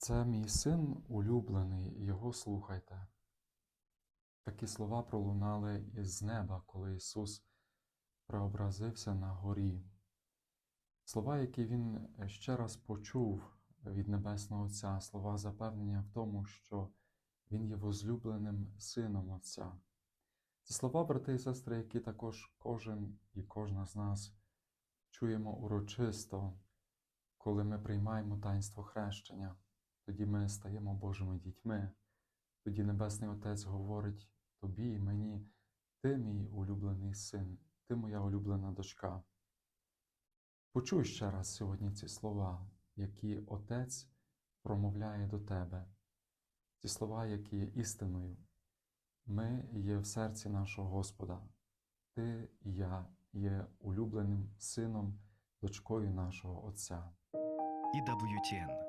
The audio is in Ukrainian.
Це мій син улюблений, його слухайте. Такі слова пролунали із неба, коли Ісус преобразився на горі. Слова, які Він ще раз почув від Небесного Отця, слова запевнення в тому, що Він є возлюбленим сином Отця. Це слова, брати і сестри, які також кожен і кожна з нас чуємо урочисто, коли ми приймаємо таїнство хрещення. Тоді ми стаємо Божими дітьми. Тоді Небесний Отець говорить тобі і мені, ти мій улюблений син, ти моя улюблена дочка. Почуй ще раз сьогодні ці слова, які Отець промовляє до тебе, ці слова, які є істиною. Ми є в серці нашого Господа. Ти і я є улюбленим сином, дочкою нашого Отця. EWTN